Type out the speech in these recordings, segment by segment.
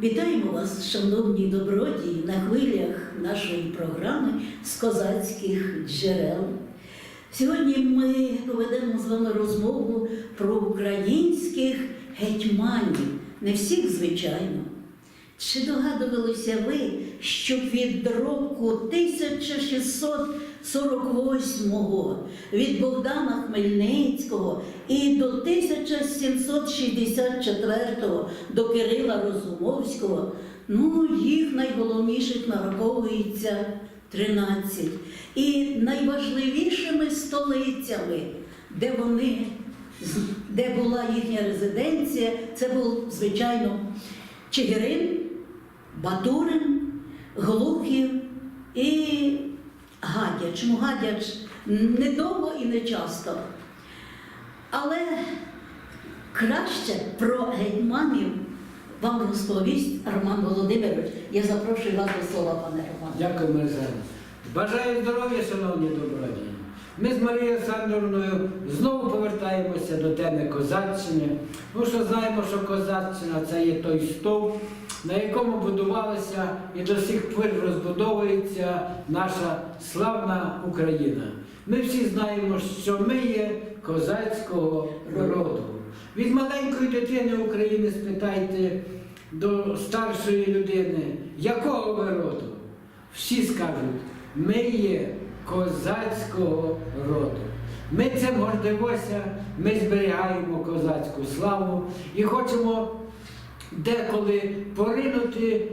Вітаємо вас, шановні добродії, на хвилях нашої програми з козацьких джерел. Сьогодні ми поведемо з вами розмову про українських гетьманів, не всіх, звичайно. Чи догадувалися ви, що від року 1648 від Богдана Хмельницького і до 1764-го до Кирила Розумовського, ну, їх найголовніших нараховується 13. І найважливішими столицями, де вони, де була їхня резиденція, це був, звичайно, Чигирин, Батурин, Глухів і Гадяч. Ну, Гадяч недовго і не часто. Але краще про гетьманів вам розповість Роман Володимирович. Я запрошую вас до слова, пане Романе. Дякую, Мирослава. Бажаю здоров'я, шановні добродії. Ми з Марією Олександровною знову повертаємося до теми козаччини. Тому що знаємо, що козаччина це є той стовп, на якому будувалася і до сих пір розбудовується наша славна Україна. Ми всі знаємо, що ми є козацького роду. Від маленької дитини України спитайте до старшої людини, якого ви роду? Всі скажуть, ми є козацького роду. Ми цим гордимося, ми зберігаємо козацьку славу і хочемо деколи поринути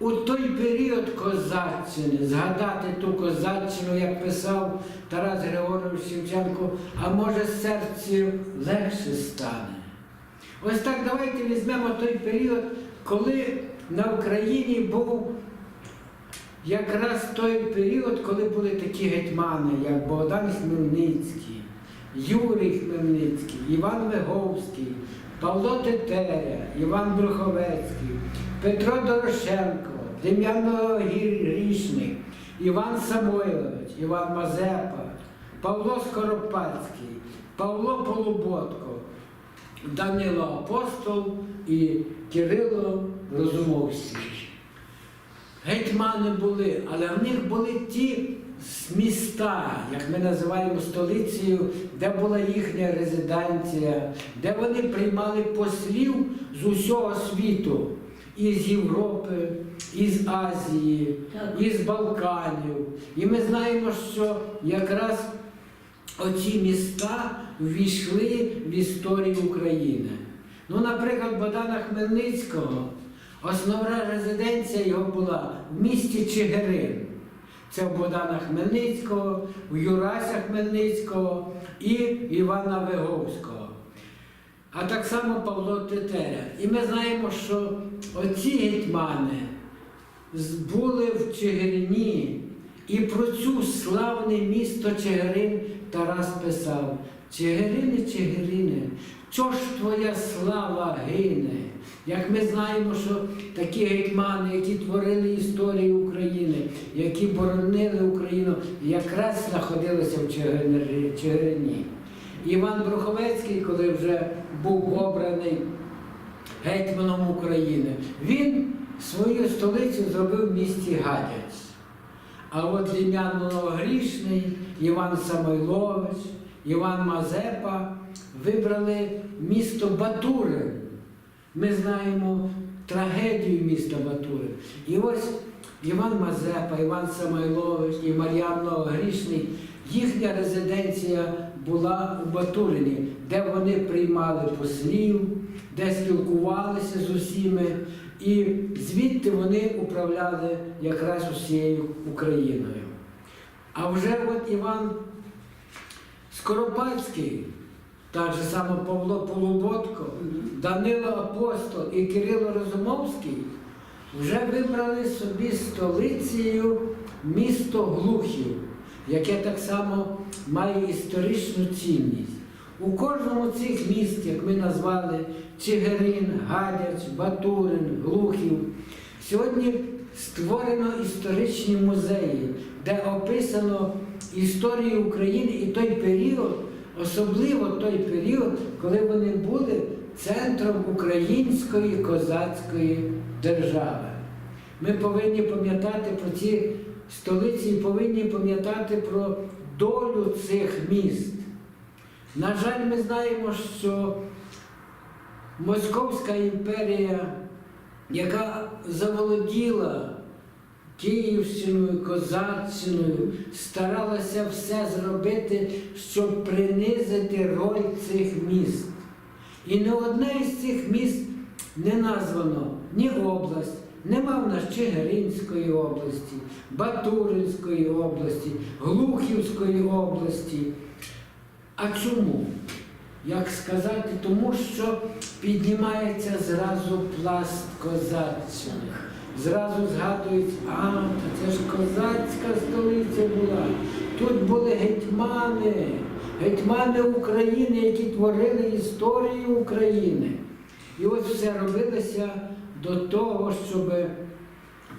у той період козаччини, згадати ту козаччину, як писав Тарас Григорович Шевченко, а може серці легше стане. Ось так давайте візьмемо той період, коли на Україні був якраз той період, коли були такі гетьмани, як Богдан Хмельницький, Юрій Хмельницький, Іван Виговський, Павло Тетеря, Іван Бруховецький, Петро Дорошенко, Дем'ян Грішник, Іван Самойлович, Іван Мазепа, Павло Скоропадський, Павло Полуботко, Данило Апостол і Кирило Розумовський. Гетьмани були, але в них були ті міста, як ми називаємо столицею, де була їхня резиденція, де вони приймали послів з усього світу, із Європи, із Азії, із Балканів. І ми знаємо, що якраз оці міста ввійшли в історію України. Ну, наприклад, Богдана Хмельницького, основна резиденція його була в місті Чигирин. Це в Богдана Хмельницького, в Юрася Хмельницького і Івана Виговського. А так само Павло Тетеря. І ми знаємо, що оці гетьмани були в Чигирині, і про цю славне місто Чигирин Тарас писав: Чигирине, Чигирине, чого ж твоя слава гине? Як ми знаємо, що такі гетьмани, які творили історію України, які боронили Україну, якраз знаходилися в Чигирині. Іван Бруховецький, коли вже був обраний гетьманом України, він свою столицю зробив в місті Гадяць. А от Дем'ян Грішний, Іван Самойлович, Іван Мазепа вибрали місто Батурин. Ми знаємо трагедію міста Батурин. І ось Іван Мазепа, Іван Самойлович і Мар'ян Грішний, їхня резиденція була у Батурині, де вони приймали послів, де спілкувалися з усіми, і звідти вони управляли якраз усією Україною. А вже от Іван Скоропадський, так же само Павло Полуботко, Данило Апостол і Кирило Розумовський вже вибрали собі столицею місто Глухів, яке так само має історичну цінність. У кожному цих міст, як ми назвали Чигирин, Гадяч, Батурин, Глухів, сьогодні створено історичні музеї, де описано історію України і той період, особливо той період, коли вони були центром української козацької держави. Ми повинні пам'ятати про ці столиці і повинні пам'ятати про долю цих міст. На жаль, ми знаємо, що Московська імперія, яка заволоділа Київщиною, Козаччиною, старалася все зробити, щоб принизити роль цих міст. І не одне із цих міст не названо ні область, нема в нас Чигиринської області, Батуринської області, Глухівської області. А чому? Як сказати, тому що піднімається зразу пласт козаччини. Зразу згадують, а, це ж козацька столиця була. Тут були гетьмани, гетьмани України, які творили історію України. І ось все робилося до того, щоб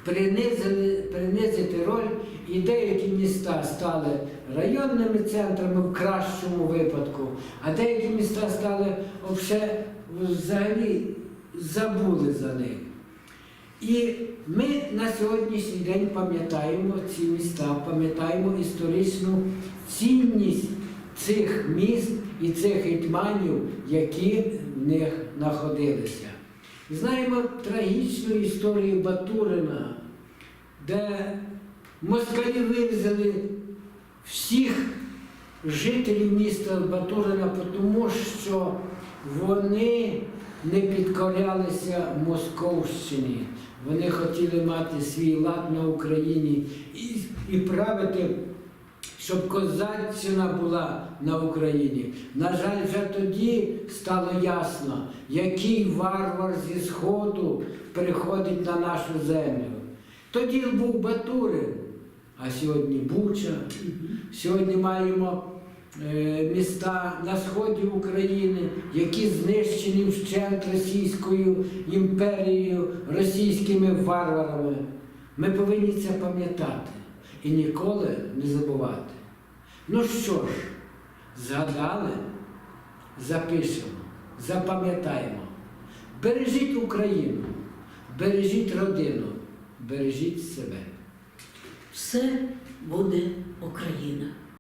принизили, принизити роль, і деякі міста стали районними центрами в кращому випадку, а деякі міста стали взагалі забули за них. І ми на сьогоднішній день пам'ятаємо ці міста, пам'ятаємо історичну цінність цих міст і цих гетьманів, які в них знаходилися. Знаємо трагічну історію Батурина, де москалі вирізали всіх жителів міста Батурина, тому що вони не підкорялися Московщині. Вони хотіли мати свій лад на Україні і, і правити, щоб козаччина була на Україні. На жаль, вже тоді стало ясно, який варвар зі Сходу приходить на нашу землю. Тоді був Батурин, а сьогодні Буча. Сьогодні маємо е, міста на сході України, які знищені вщент Російською імперією, російськими варварами. Ми повинні це пам'ятати і ніколи не забувати. Ну що ж, згадали, запишемо, запам'ятаємо. Бережіть Україну, бережіть родину, бережіть себе. Все буде Україна.